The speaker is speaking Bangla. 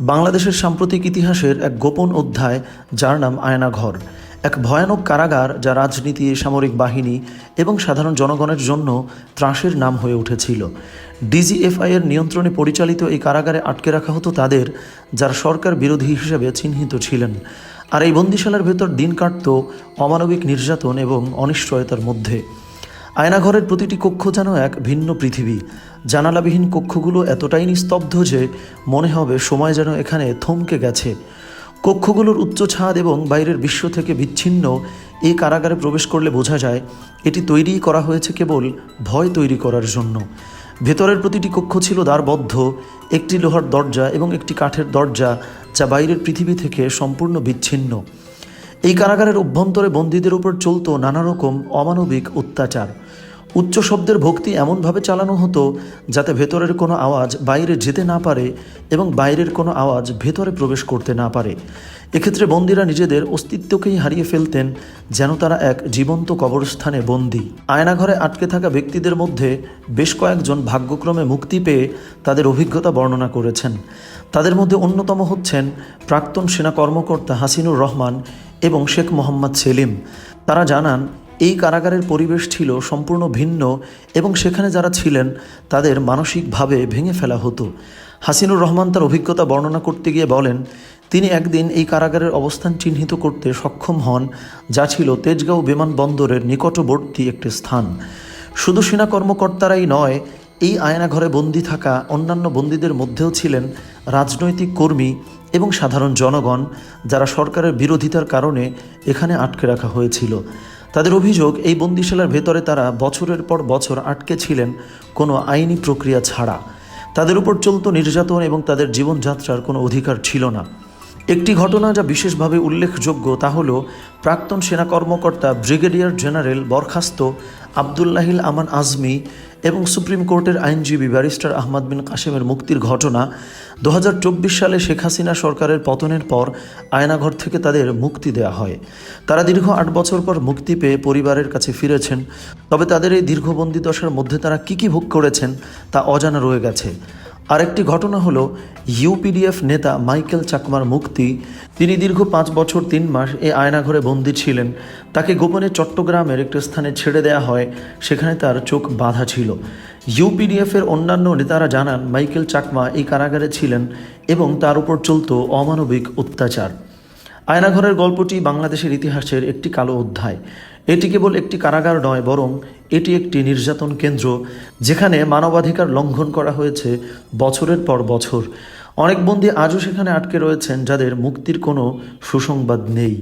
বাংলাদেশের সাম্প্রতিক ইতিহাসের এক গোপন অধ্যায় যার নাম আয়নাঘর। এক ভয়ানক কারাগার যা রাজনীতি, সামরিক বাহিনী এবং সাধারণ জনগণের জন্য ত্রাসের নাম হয়ে উঠেছিল। ডিজিএফআই এর নিয়ন্ত্রণে পরিচালিত এই কারাগারে আটকে রাখা হতো তাদের, যারা সরকার বিরোধী হিসেবে চিহ্নিত ছিলেন। আর এই বন্দিশালার ভেতর দিন কাটত অমানবিক নির্যাতন এবং অনিশ্চয়তার মধ্যে। আয়নাঘরের প্রতিটি কক্ষ যেন এক ভিন্ন পৃথিবী। জানালাবিহীন কক্ষগুলো এতটাই নিস্তব্ধ যে মনে হবে সময় যেন এখানে থমকে গেছে। কক্ষগুলোর উচ্চ ছাদ এবং বাইরের বিশ্ব থেকে বিচ্ছিন্ন এই কারাগারে প্রবেশ করলে বোঝা যায়, এটি তৈরি করা হয়েছে কেবল ভয় তৈরি করার জন্য। ভেতরের প্রতিটি কক্ষ ছিল দ্বারবদ্ধ, একটি লোহার দরজা এবং একটি কাঠের দরজা যা বাইরের পৃথিবী থেকে সম্পূর্ণ বিচ্ছিন্ন। এই কারাগারের অভ্যন্তরে বন্দীদের উপর চলত নানা রকম অমানবিক অত্যাচার। উচ্চ শব্দের ভক্তি এমনভাবে চালানো হতো যাতে ভেতরের কোনো আওয়াজ বাইরে যেতে না পারে এবং বাইরের কোনো আওয়াজ ভেতরে প্রবেশ করতে না পারে। এক্ষেত্রে বন্দীরা নিজেদের অস্তিত্বকেই হারিয়ে ফেলতেন যেন তারা এক জীবন্ত কবরস্থানে বন্দী। আয়নাঘরে আটকে থাকা ব্যক্তিদের মধ্যে বেশ কয়েকজন ভাগ্যক্রমে মুক্তি পেয়ে তাদের অভিজ্ঞতা বর্ণনা করেছেন। তাদের মধ্যে অন্যতম হচ্ছেন প্রাক্তন সেনা কর্মকর্তা হাসিনুর রহমান এবং শেখ মোহাম্মদ সেলিম। তারা জানান এই কারাগারের পরিবেশ ছিল সম্পূর্ণ ভিন্ন এবং সেখানে যারা ছিলেন, তাদের মানসিকভাবে ভেঙে ফেলা হতো। হাসিনুর রহমান তার অভিজ্ঞতা বর্ণনা করতে গিয়ে বলেন, তিনি একদিন এই কারাগারের অবস্থান চিহ্নিত করতে সক্ষম হন, যা ছিল তেজগাঁও বিমানবন্দরের নিকটবর্তী একটি স্থান। শুধু সেনা কর্মকর্তারাই নয়, এই আয়নাঘরে বন্দী থাকা অন্যান্য বন্দীদের মধ্যেও ছিলেন রাজনৈতিক কর্মী এবং সাধারণ জনগণ, যারা সরকারের বিরোধিতার কারণে এখানে আটকে রাখা হয়েছিল। তাদের অভিযোগ, এই বন্দিশালার ভেতরে তারা বছরের পর বছর আটকে ছিলেন কোনো আইনি প্রক্রিয়া ছাড়া। তাদের উপর চলত নির্যাতন এবং তাদের জীবনযাত্রার কোনো অধিকার ছিল না। একটি ঘটনা যা বিশেষভাবে উল্লেখযোগ্য তা হল, প্রাক্তন সেনা কর্মকর্তা ব্রিগেডিয়ার জেনারেল বরখাস্ত আবদুল্লাহিল আমান আজমি এবং সুপ্রিম কোর্টের আইনজীবী ব্যারিস্টার আহমদ বিন কাশেমের মুক্তির ঘটনা দু হাজার চব্বিশ সালে শেখ হাসিনা সরকারের পতনের পর আয়নাঘর থেকে তাদের মুক্তি দেয়া হয়। তারা দীর্ঘ আট বছর পর মুক্তি পেয়ে পরিবারের কাছে ফিরেছেন। তবে তাদের এই দীর্ঘবন্দী দশার মধ্যে তারা কী কী ভোগ করেছেন তা অজানা রয়ে গেছে। আরেকটি ঘটনা হলো, ইউপিডিএফ নেতা মাইকেল চাকমার মুক্তি। তিনি দীর্ঘ পাঁচ বছর তিন মাস এ আয়নাঘরে বন্দী ছিলেন। তাকে গোপনে চট্টগ্রামের একটি স্থানে ছেড়ে দেওয়া হয়। সেখানে তার চোখ বাঁধা ছিল। ইউপিডিএফের অন্যান্য নেতারা জানান, মাইকেল চাকমা এই কারাগারে ছিলেন এবং তার উপর চলত অমানবিক অত্যাচার। আয়নাঘরের গল্পটি বাংলাদেশের ইতিহাসের একটি কালো অধ্যায়। এটি কেবল একটি কারাগার নয়, বরং এটি একটি নির্যাতন কেন্দ্র, যেখানে মানবাধিকার লঙ্ঘন করা হয়েছে বছরের পর বছর। অনেক বন্দী আজও সেখানে আটকে রয়েছেন, যাদের মুক্তির কোনো সুসংবাদ নেই।